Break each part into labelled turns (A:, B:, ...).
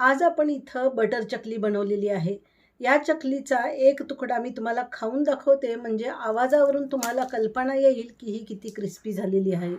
A: आज आपण इथं बटर चकली बनवलेली आहे. या चकलीचा एक तुकडा मी तुम्हाला खाऊन दाखवते. म्हणजे आवाजावरून तुम्हाला कल्पना येईल की ही किती क्रिस्पी झालेली आहे.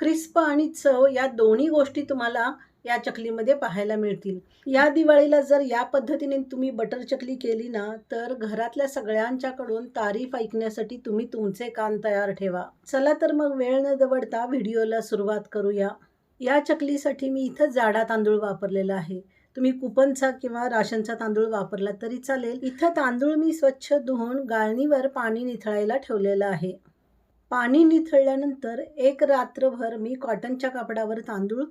A: क्रिस्प आणि चव या दोन्ही गोष्टी तुम्हाला या चकलीमध्ये पाहायला मिळतील. या दिवाळीला जर या पद्धतीने तुम्ही बटर चकली केली ना तर घरातल्या सगळ्यांच्याकडून तारीफ ऐकण्यासाठी तुम्ही तुमचे कान तयार ठेवा. चला तर मग वेळ न दवडता व्हिडिओला सुरुवात करूया. या चकलीसाठी मी इथं जाडा तांदूळ वापरलेला आहे. तुम्ही कुपनचा किंवा राशनचा तांदूळ वापरला तरी चालेल. इथं तांदूळ मी स्वच्छ धुवून गाळणीवर पाणी निथळायला ठेवलेलं आहे. पाणी निथळल्यानंतर एक रात्रभर मी कॉटनच्या कापडावर तांदूळ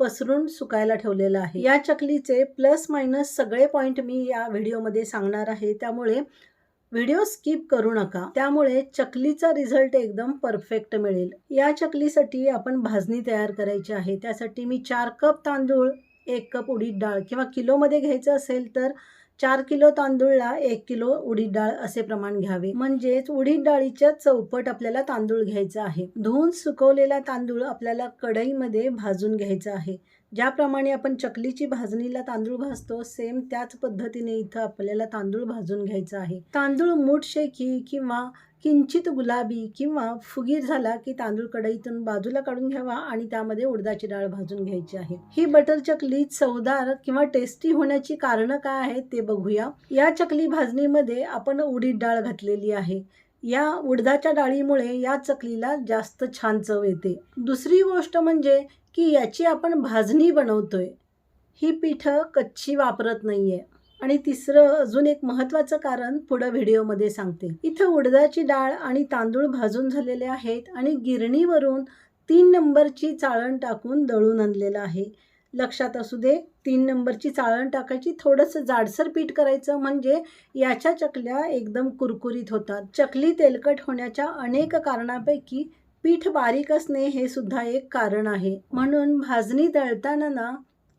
A: पसरून सुकायला ठेवलेलं आहे. या चकलीचे प्लस मायनस सगळे पॉईंट मी या व्हिडिओमध्ये सांगणार आहे. त्यामुळे व्हिडिओ स्किप करू नका. त्यामुळे चकलीचा रिझल्ट एकदम परफेक्ट मिळेल. या चकलीसाठी आपण भाजणी तयार करायची आहे. त्यासाठी मी चार कप तांदूळ एक कप उडीद डाळ किंवा किलोमध्ये घ्यायचं असेल तर चार किलो तांदूळला एक किलो उडीद डाळ असे प्रमाण घ्यावे. म्हणजेच उडीद डाळीच्या चौपट आपल्याला तांदूळ घ्यायचा आहे. धुवून सुकवलेला तांदूळ आपल्याला कढईमध्ये भाजून घ्यायचा आहे. ज्याप्रमाणे आपण चकलीची भाजणीला तांदूळ भाजतो सेम त्याच पद्धतीने इथं आपल्याला तांदूळ भाजून घ्यायचा आहे. तांदूळ मूठ शेकी किंवा किंचित गुलाबी किंवा फुगीर झाला की तांदूळ कढईतून बाजूला काढून घ्यावा आणि त्यामध्ये उडदाची डाळ भाजून घ्यायची आहे. ही बटर चकली चवदार किंवा टेस्टी होण्याची कारणं काय आहेत ते बघूया. या चकली भाजणीमध्ये आपण उडीद डाळ घातलेली आहे. या उडदाच्या डाळीमुळे या चकलीला जास्त छान चव येते. दुसरी गोष्ट म्हणजे की याची आपण भाजणी बनवतोय. ही पिठं कच्ची वापरत नाहीये. आणि तिसरं अजून एक महत्त्वाचं कारण पुढं व्हिडिओमध्ये सांगते. इथं उडदाची डाळ आणि तांदूळ भाजून झालेले आहेत आणि गिरणीवरून तीन नंबरची चाळण टाकून दळून आणलेलं आहे. लक्षात असू दे तीन नंबरची चाळण टाकायची थोडंसं जाडसर पीठ करायचं म्हणजे याच्या चकल्या एकदम कुरकुरीत होतात. चकली तेलकट होण्याच्या अनेक कारणापैकी पीठ बारीक असणे हे सुद्धा एक कारण आहे. म्हणून भाजणी दळताना ना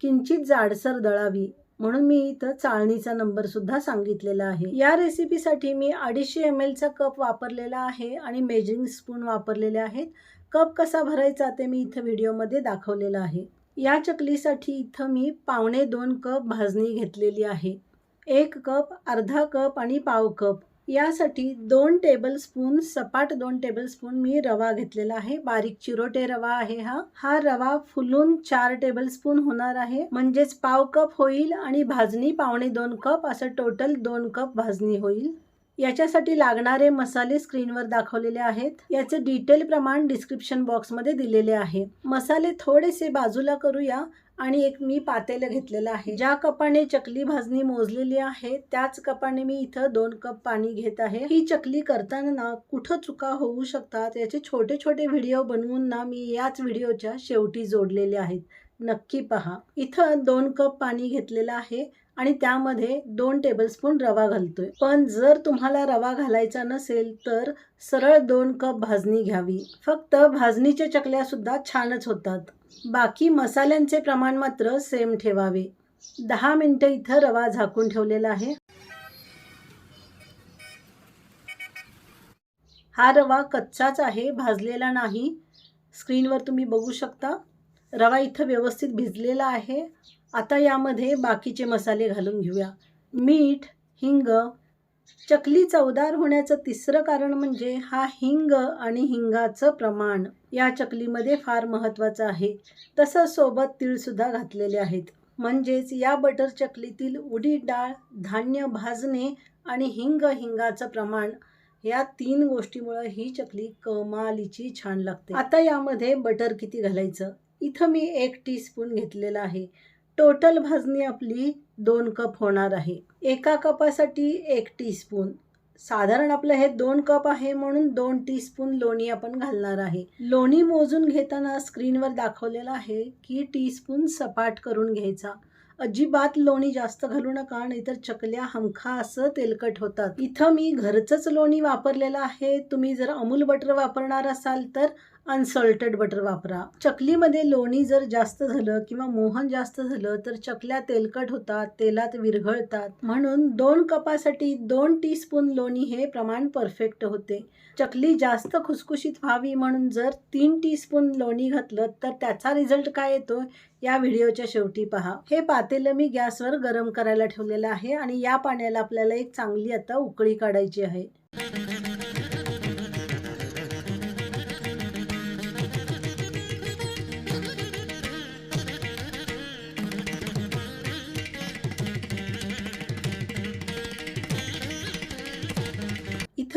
A: किंचित जाडसर दळावी. म्हणून मी इथं चाळणीचा नंबर सुद्धा सांगितलेला आहे. या रेसिपीसाठी मी अडीचशे एम एलचा कप वापरलेला आहे आणि मेजरिंग स्पून वापरलेले आहेत. कप कसा भरायचा ते मी इथं व्हिडिओमध्ये दाखवलेलं आहे. या चकलीसाठी इथं मी पावणे दोन कप भाजणी घेतलेली आहे. एक कप अर्धा कप आणि पाव कप यासाठी दोन टेबलस्पून सपाट दोन टेबलस्पून मी रवा घेतलेला आहे. बारीक चिरोटे रवा आहे हा. हा रवा फुलून चार टेबलस्पून होणार आहे. म्हणजेच पाव कप होईल आणि भाजणी पावणे दोन कप असं टोटल दोन कप भाजणी होईल. याच्यासाठी लागणारे मसाले स्क्रीनवर दाखवलेले आहेत. याचे डिटेल प्रमाण डिस्क्रिप्शन बॉक्समध्ये दिलेले आहे. मसाले थोडेसे बाजूला करूया. आणि एक मी पातेलं घेतलेलं आहे. ज्या कपाने चकली भाजणी मोजलेली आहे त्याच कपाने मी इथं दोन कप पाणी घेत आहे. ही चकली करताना ना कुठं चुका होऊ शकतात याचे छोटे छोटे व्हिडिओ बनवून ना मी याच व्हिडिओच्या शेवटी जोडलेले आहेत. नक्की पहा. इथं दोन कप पाणी घेतलेलं आहे. आणि त्यामध्ये दोन टेबलस्पून रवा घालतोय. पण जर तुम्हाला रवा घालायचा नसेल तर सरळ दोन कप भाजणी घ्यावी. फक्त भाजणीच्या चकल्या सुद्धा छानच होतात. बाकी मसाल्यांचे प्रमाण मात्र सेम ठेवावे. दहा मिनटं इथं रवा झाकून ठेवलेला आहे. हा रवा कच्चाच आहे भाजलेला नाही. स्क्रीनवर तुम्ही बघू शकता. रवा इथं व्यवस्थित भिजलेला आहे. आता यामध्ये बाकीचे मसाले घालून घेऊया. मीठ हिंग चकली चवदार होण्याचं तिसरं कारण म्हणजे हा हिंग आणि हिंगाचं प्रमाण या चकलीमध्ये फार महत्त्वाचं आहे. तसं सोबत तीळसुद्धा घातलेले आहेत. म्हणजेच या बटर चकलीतील उडीद डाळ धान्य भाजणे आणि हिंग हिंगाचं प्रमाण या तीन गोष्टीमुळं ही चकली कमालीची छान लागते. आता यामध्ये बटर किती घालायचं? इथं मी एक टीस्पून घेतलेलं आहे. टोटल भाजणी आपली दोन कप होणार आहे. एका कपासाठी एक टीस्पून. साधारण आपलं हे दोन कप आहे म्हणून दोन टीस्पून लोणी आपण घालणार आहे. लोणी मोजून घेताना स्क्रीनवर दाखवलेलं आहे की टीस्पून सपाट करून घ्यायचा. अजिबात लोणी जास्त घालू नका नाहीतर चकल्या हमखा असं तेलकट होतात. इथं मी घरचंच लोणी वापरलेलं आहे. तुम्ही जर अमूल बटर वापरणार असाल तर अनसॉल्टेड बटर वापरा. चकलीमध्ये लोणी जर जास्त झालं किंवा मोहन जास्त झालं तर चकल्या तेलकट होतात तेलात विरघळतात. म्हणून दोन कपासाठी दोन टीस्पून लोणी हे प्रमाण परफेक्ट होते. चकली जास्त खुसखुशीत व्हावी म्हणून जर तीन टीस्पून लोणी घातलं तर त्याचा रिझल्ट काय येतो? या व्हिडिओच्या शेवटी पहा. हे पातेलं मी गॅसवर गरम करायला ठेवलेलं आहे आणि या पाण्याला आपल्याला एक चांगली आता उकळी काढायची आहे.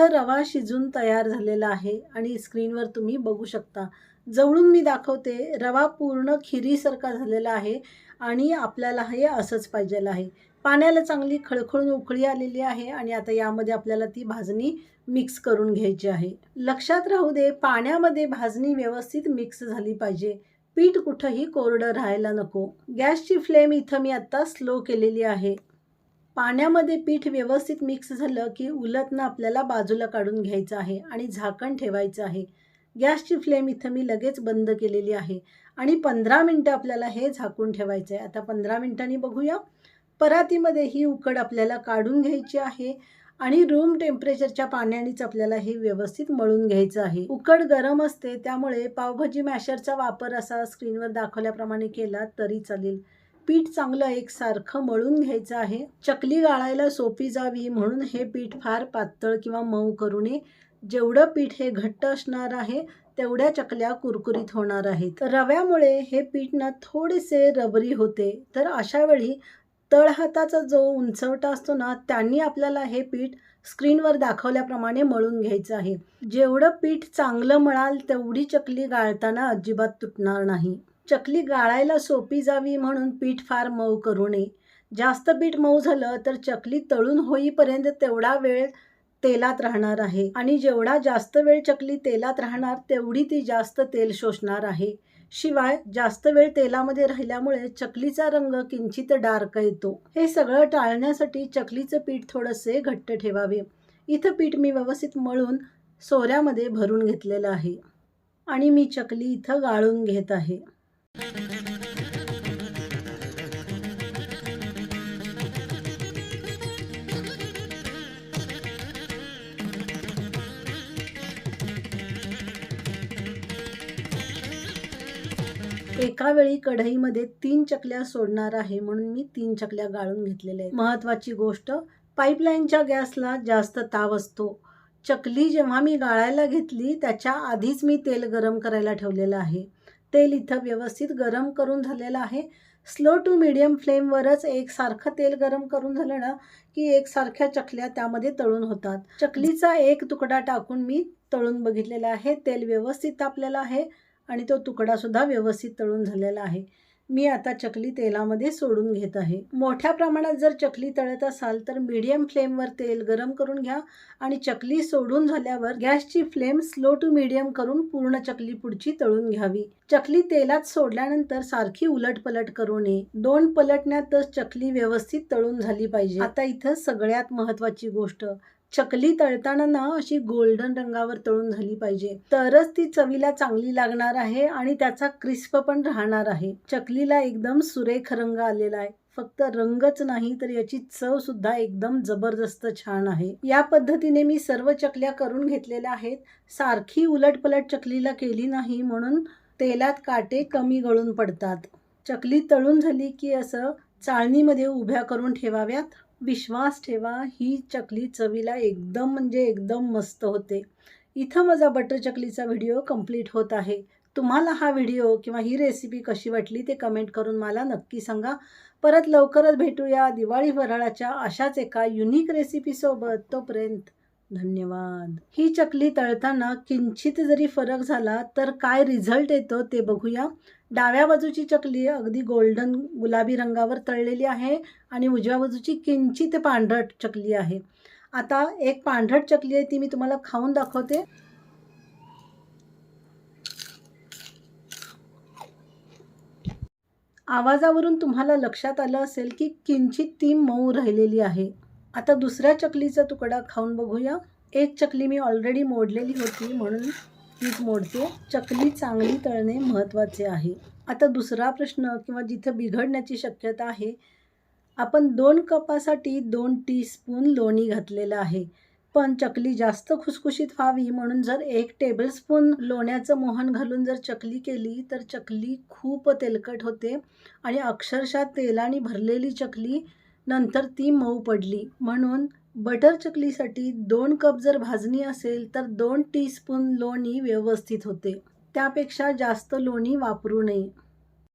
A: इथं रवा शिजून तयार झालेला आहे आणि स्क्रीनवर तुम्ही बघू शकता. जवळून मी दाखवते रवा पूर्ण खिरीसारखा झालेला आहे आणि आपल्याला हे असंच पाहिजेलं आहे. पाण्याला चांगली खळखळून उकळी आलेली आहे आणि आता यामध्ये आपल्याला ती भाजणी मिक्स करून घ्यायची आहे. लक्षात राहू दे पाण्यामध्ये भाजणी व्यवस्थित मिक्स झाली पाहिजे. पीठ कुठंही कोरडं राहायला नको. गॅसची फ्लेम इथं मी आत्ता स्लो केलेली आहे. पाण्यामध्ये पीठ व्यवस्थित मिक्स झालं की उलटनं आपल्याला बाजूला काढून घ्यायचं आहे आणि झाकण ठेवायचं आहे. गॅसची फ्लेम इथं मी लगेच बंद केलेली आहे आणि पंधरा मिनटं आपल्याला हे झाकून ठेवायचं आहे आता पंधरा मिनटांनी बघूया. परातीमध्ये ही उकड आपल्याला काढून घ्यायची आहे आणि रूम टेम्परेचरच्या पाण्यानेच आपल्याला हे व्यवस्थित मळून घ्यायचं आहे. उकड गरम असते त्यामुळे पावभाजी मॅशरचा वापर असा स्क्रीनवर दाखवल्याप्रमाणे केला तरी चालेल. पीठ चांगलं एकसारखं मळून घ्यायचं आहे. चकली गाळायला सोपी जावी म्हणून हे पीठ फार पातळ किंवा मऊ करू नये. जेवढं पीठ हे घट्ट असणार आहे तेवढ्या चकल्या कुरकुरीत होणार आहेत. रव्यामुळे हे पीठ ना थोडेसे रबरी होते. तर अशा वेळी तळहाताचा जो उंचवटा असतो ना त्यांनी आपल्याला हे पीठ स्क्रीनवर दाखवल्याप्रमाणे मळून घ्यायचं आहे. जेवढं पीठ चांगलं मळाल तेवढी चकली गाळताना अजिबात तुटणार नाही. चकली गाळायला सोपी जावी म्हणून पीठ फार मऊ करू नये. जास्त पीठ मऊ झालं तर चकली तळून होईपर्यंत तेवढा वेळ तेलात राहणार आहे आणि जेवढा जास्त वेळ चकली तेलात राहणार तेवढी ती जास्त तेल शोषणार आहे. शिवाय जास्त वेळ तेलामध्ये राहिल्यामुळे चकलीचा रंग किंचित डार्क येतो. हे सगळं टाळण्यासाठी चकलीचं पीठ थोडंसे घट्ट ठेवावे. इथं पीठ मी व्यवस्थित मळून सोऱ्यामध्ये भरून घेतलेलं आहे आणि मी चकली इथं गाळून घेत आहे. एका वेळी कढईमध्ये तीन चकल्या सोडणार आहे म्हणून मी तीन चकल्या गाळून घेतलेल्या आहेत. महत्त्वाची गोष्ट पाईपलाईनच्या गॅसला जास्त ताव असतो. चकली जेव्हा मी गाळायला घेतली त्याच्या आधीच मी तेल गरम करायला ठेवलेलं आहे. तेल इथं व्यवस्थित गरम करून झालेलं आहे. स्लो टू मिडियम फ्लेमवरच एकसारखं तेल गरम करून झालं ना की एकसारख्या चकल्या त्यामध्ये तळून होतात. चकलीचा एक तुकडा टाकून मी तळून बघितलेला आहे. तेल व्यवस्थित तापलेलं आहे आणि तो तुकडासुद्धा व्यवस्थित तळून झालेला आहे. मी आता चकली तेलामध्ये सोडून घेत आहे. मोठ्या प्रमाणात जर चकली तळत असाल तर मीडियम फ्लेमवर तेल गरम करून घ्या आणि चकली सोडून झाल्यावर गॅसची फ्लेम स्लो टू मीडियम करून पूर्ण चकली पुढची तळून घ्यावी. चकली तेलात सोडल्यानंतर सारखी उलट पलट करू नये. दोन पलटण्यातच चकली व्यवस्थित तळून झाली पाहिजे. आता इथं सगळ्यात महत्वाची गोष्ट चकली तळताना ना अशी गोल्डन रंगावर तळून झाली पाहिजे. तरच ती चवीला चांगली लागणार आहे आणि त्याचा क्रिस्प पण राहणार आहे. चकलीला एकदम सुरेख रंग आलेला आहे. फक्त रंगच नाही तर याची चव सुद्धा एकदम जबरदस्त छान आहे. या पद्धतीने मी सर्व चकल्या करून घेतलेल्या आहेत. सारखी उलटपलट चकलीला केली नाही म्हणून तेलात काटे कमी गळून पडतात. चकली तळून झाली की असं चाळणीमध्ये उभ्या करून ठेवाव्यात. विश्वास ठेवा ही चकली चवीला एकदम म्हणजे एकदम मस्त होते. इथं माझा बटर चकलीचा व्हिडिओ कंप्लीट होत आहे. तुम्हाला हा व्हिडिओ किंवा ही रेसिपी कशी वाटली ते कमेंट करून मला नक्की सांगा. परत लवकरच भेटूया दिवाळी फराळाच्या अशाच एका युनिक रेसिपीसोबत तोपर्यंत धन्यवाद. ही चकली तळताना किंचित जरी फरक झाला तर काय रिझल्ट येतो ते बघूया. डाव्या बाजूची चकली अगदी गोल्डन गुलाबी रंगावर तळलेली आहे आणि उजव्या बाजूची किंचित पांढरट चकली आहे. आता एक पांढरट चकली आहे ती मी तुम्हाला खाऊन दाखवते. आवाजावरून तुम्हाला लक्षात आलं असेल की किंचित ती मऊ राहिलेली आहे. आता दुसऱ्या चकलीचा तुकडा खाऊन बघूया. एक चकली मी ऑलरेडी मोडलेली होती म्हणून तीच मोडते. चकली चांगली तळणे महत्त्वाचे आहे. आता दुसरा प्रश्न किंवा जिथं बिघडण्याची शक्यता आहे आपण दोन कपासाठी दोन टीस्पून लोणी घातलेलं आहे. पण चकली जास्त खुसखुशीत व्हावी म्हणून जर एक टेबलस्पून लोण्याचं मोहन घालून जर चकली केली तर चकली खूप तेलकट होते आणि अक्षरशः तेलाने भरलेली चकली नंतर ती मऊ पडली. म्हणून बटर चकलीसाठी दोन कप जर भाजणी असेल तर दोन टीस्पून लोणी व्यवस्थित होते. त्यापेक्षा जास्त लोणी वापरू नये.